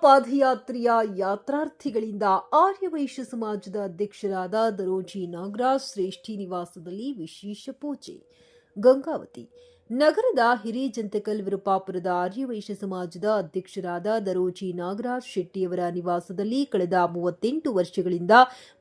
ಪಾದಯಾತ್ರೆಯ ಯಾತ್ರಾರ್ಥಿಗಳಿಂದ ಆರ್ಯವೈಶ್ಯ ಸಮಾಜದ ಅಧ್ಯಕ್ಷರಾದ ದರೋಜಿ ನಾಗರಾಜ್ ಶ್ರೇಷ್ಠಿ ನಿವಾಸದಲ್ಲಿ ವಿಶೇಷ ಪೂಜೆ. ಗಂಗಾವತಿ ನಗರದ ಹಿರೇಜಂತಕಲ್ ವಿರುಪಾಪುರದ ಆರ್ಯವೈಶ್ಯ ಸಮಾಜದ ಅಧ್ಯಕ್ಷರಾದ ದರೋಜಿ ನಾಗರಾಜ್ ಶೆಟ್ಟಿಯವರ ನಿವಾಸದಲ್ಲಿ ಕಳೆದ ಮೂವತ್ತೆಂಟು ವರ್ಷಗಳಿಂದ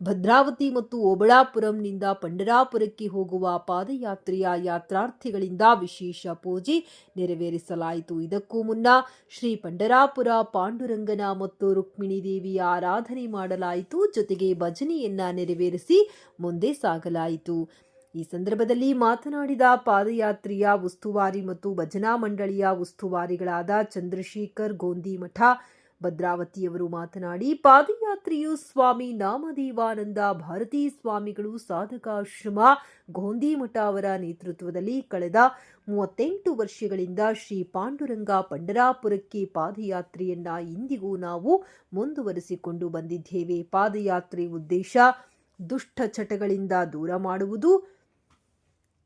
ಭದ್ರಾವತಿ ಮತ್ತು ಓಬಳಾಪುರಂನಿಂದ ಪಂಡರಾಪುರಕ್ಕೆ ಹೋಗುವ ಪಾದಯಾತ್ರೆಯ ಯಾತ್ರಾರ್ಥಿಗಳಿಂದ ವಿಶೇಷ ಪೂಜೆ ನೆರವೇರಿಸಲಾಯಿತು. ಇದಕ್ಕೂ ಮುನ್ನ ಶ್ರೀ ಪಂಡರಾಪುರ, ಪಾಂಡುರಂಗನ ಮತ್ತು ರುಕ್ಮಿಣಿ ದೇವಿಯ ಆರಾಧನೆ ಮಾಡಲಾಯಿತು. ಜೊತೆಗೆ ಭಜನೆಯನ್ನ ನೆರವೇರಿಸಿ ಮುಂದೆ ಸಾಗಲಾಯಿತು. ಈ ಸಂದರ್ಭದಲ್ಲಿ ಮಾತನಾಡಿದ ಪಾದಯಾತ್ರೆಯ ಉಸ್ತುವಾರಿ ಮತ್ತು ಭಜನಾ ಮಂಡಳಿಯ ಉಸ್ತುವಾರಿಗಳಾದ ಚಂದ್ರಶೇಖರ್ ಗೋಂದಿಮಠ ಭದ್ರಾವತಿಯವರು ಮಾತನಾಡಿ, ಪಾದಯಾತ್ರೆಯು ಸ್ವಾಮಿ ನಾಮದೇವಾನಂದ ಭಾರತೀ ಸ್ವಾಮಿಗಳು ಸಾಧಕಾಶ್ರಮ ಗೋಂದಿಮಠ ಅವರ ನೇತೃತ್ವದಲ್ಲಿ ಕಳೆದ ಮೂವತ್ತೆಂಟು ವರ್ಷಗಳಿಂದ ಶ್ರೀ ಪಾಂಡುರಂಗ ಪಂಡರಾಪುರಕ್ಕೆ ಪಾದಯಾತ್ರೆಯನ್ನ ಇಂದಿಗೂ ನಾವು ಮುಂದುವರಿಸಿಕೊಂಡು ಬಂದಿದ್ದೇವೆ. ಪಾದಯಾತ್ರೆ ಉದ್ದೇಶ ದುಷ್ಟ ಚಟಗಳಿಂದ ದೂರ ಮಾಡುವುದು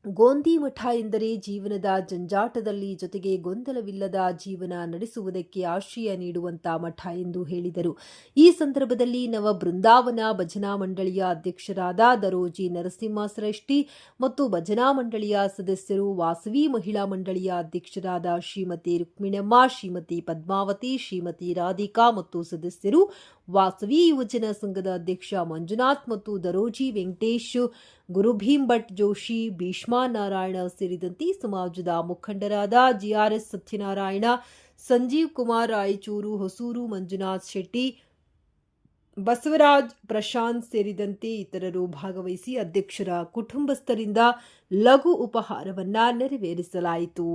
ಗೋಂದಿ ಮಠ ಎಂದರೆ ಜೀವನದ ಜಂಜಾಟದಲ್ಲಿ ಜೊತೆಗೆ ಗೊಂದಲವಿಲ್ಲದ ಜೀವನ ನಡೆಸುವುದಕ್ಕೆ ಆಶ್ರಯ ನೀಡುವಂತ ಮಠ ಎಂದು ಹೇಳಿದರು. ಈ ಸಂದರ್ಭದಲ್ಲಿ ನವ ಬೃಂದಾವನ ಭಜನಾ ಮಂಡಳಿಯ ಅಧ್ಯಕ್ಷರಾದ ದರೋಜಿ ನರಸಿಂಹ ಶ್ರೇಷ್ಠಿ ಮತ್ತು ಭಜನಾ ಮಂಡಳಿಯ ಸದಸ್ಯರು ವಾಸವಿ ಮಹಿಳಾ ಮಂಡಳಿಯ ಅಧ್ಯಕ್ಷರಾದ ಶ್ರೀಮತಿ ರುಕ್ಮಿಣಮ್ಮ, ಶ್ರೀಮತಿ ಪದ್ಮಾವತಿ, ಶ್ರೀಮತಿ ರಾಧಿಕಾ ಮತ್ತು ಸದಸ್ಯರು ವಾಸವಿ ಯುವಜನ ಸಂಘದ ಅಧ್ಯಕ್ಷ ಮಂಜುನಾಥ್ ಮತ್ತು ದರೋಜಿ ವೆಂಕಟೇಶ್ ಗುರುಭೀಮ್ ಭಟ್ ಜೋಶಿ, ಭೀಷ್ಮಾ ನಾರಾಯಣ ಸೇರಿದಂತೆ ಸಮಾಜದ ಮುಖಂಡರಾದ ಜಿಆರ್ಎಸ್ ಸತ್ಯನಾರಾಯಣ, ಸಂಜೀವ್ ಕುಮಾರ್ ರಾಯಚೂರು, ಹೊಸೂರು ಮಂಜುನಾಥ್ ಶೆಟ್ಟಿ, ಬಸವರಾಜ್ ಪ್ರಶಾಂತ್ ಸೇರಿದಂತೆ ಇತರರು ಭಾಗವಹಿಸಿ ಅಧ್ಯಕ್ಷರ ಕುಟುಂಬಸ್ಥರಿಂದ ಲಘು ಉಪಹಾರವನ್ನ ನೆರವೇರಿಸಲಾಯಿತು.